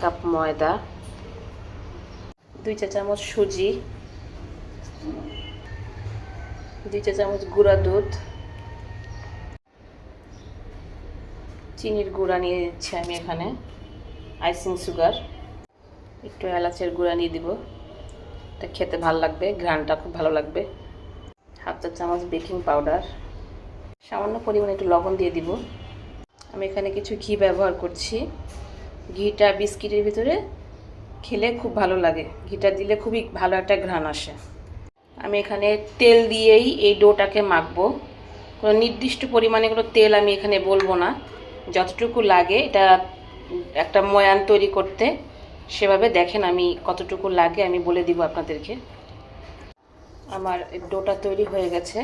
Cup ময়দা, দুই চা চামচ সুজি, দুই চা চামচ গুঁড়া দুধ, চিনির গুঁড়া নিয়ে নিচ্ছি আমি এখানে, আইসিং সুগার। একটু এলাচের গুঁড়া নিয়ে দিব। এটা খেতে ভালো লাগবে ঘ্রানটা খুব ভালো লাগবে। হাফ চা চামচ বেকিং পাউডার। সামান্য পরিমাণে একটু লবণ দিয়ে দিব। আমি এখানে কিছু ঘি ব্যবহার করছি। ঘিটা, বিস্কিটের ভিতরে খেলে খুব ভালো লাগে। ঘিটা দিলে খুবই ভালো একটা ঘ্রাণ আসে। আমি এখানে তেল দিয়েই এই ডোটাকে মাখবো। কোনো নির্দিষ্ট পরিমাণে কোনো তেল আমি এখানে বলব না। যতটুকু লাগে, এটা একটা ময়ান তৈরি করতে সেভাবে দেখেন আমি কতটুকু লাগে আমি বলে দিব আপনাদেরকে। আমার ডোটা তৈরি হয়ে গেছে।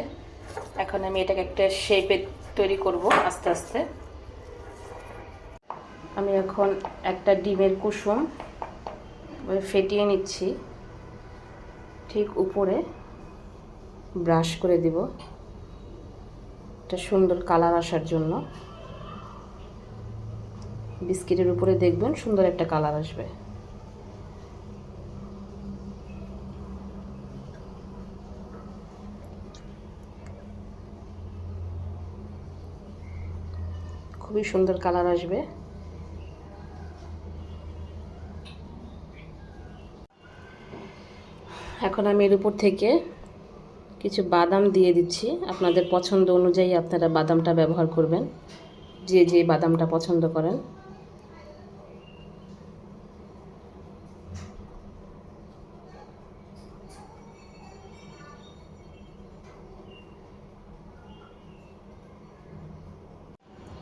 এখন আমি এটাকে একটা শেপে তৈরি করব আস্তে আস্তে। আমি এখন একটা ডিমের কুসুম ফেটিয়ে নিচ্ছি। ঠিক উপরে ব্রাশ করে দিব। একটা সুন্দর কালার আসার জন্য। বিস্কিটের উপরে দেখবেন সুন্দর একটা কালার আসবে। খুবই সুন্দর কালার আসবে। এখন আমি এর উপর থেকে কিছু বাদাম দিয়ে দিচ্ছি। আপনাদের পছন্দ অনুযায়ী আপনারা বাদামটা ব্যবহার করবেন। যে যে বাদামটা পছন্দ করেন।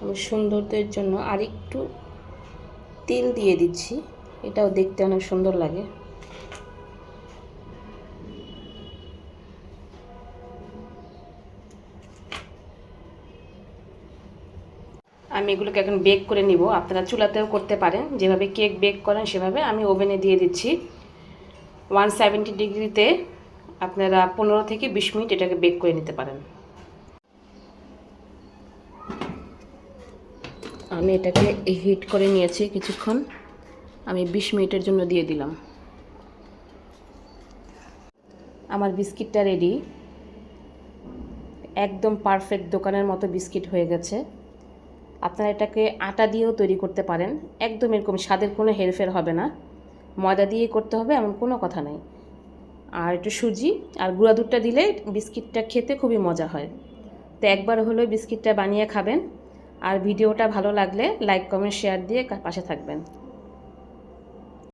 আমি সৌন্দর্যের জন্য আরেকটু তেল দিয়ে দিচ্ছি। এটাও দেখতে অনেক সুন্দর লাগে। আমি এগুলোকে এখন বেক করে নিব। আপনারা চুলাতেও করতে পারেন। যেভাবে কেক বেক করেন, সেভাবে আমি ওভেনে দিয়ে দিচ্ছি। ওয়ান সেভেন্টি ডিগ্রিতে আপনারা পনেরো থেকে বিশ মিনিট এটাকে বেক করে নিতে পারেন। আমি এটাকে হিট করে নিয়েছি কিছুক্ষণ। আমি বিশ মিনিটের জন্য দিয়ে দিলাম। আমার বিস্কিটটা রেডি একদম পারফেক্ট দোকানের মতো বিস্কিট হয়ে গেছে। আপনারা এটাকে আটা দিয়েও তৈরি করতে পারেন। একদম এরকম স্বাদের কোনো হেরফের হবে না। ময়দা দিয়ে করতে হবে, এমন কোনো কথা নাই। আর একটু সুজি আর গুঁড়া দুধটা দিলে বিস্কিটটা খেতে খুবই মজা হয়। তো একবার হলেও বিস্কিটটা বানিয়ে খাবেন। আর ভিডিওটা ভালো লাগলে লাইক, কমেন্ট, শেয়ার দিয়ে পাশে থাকবেন।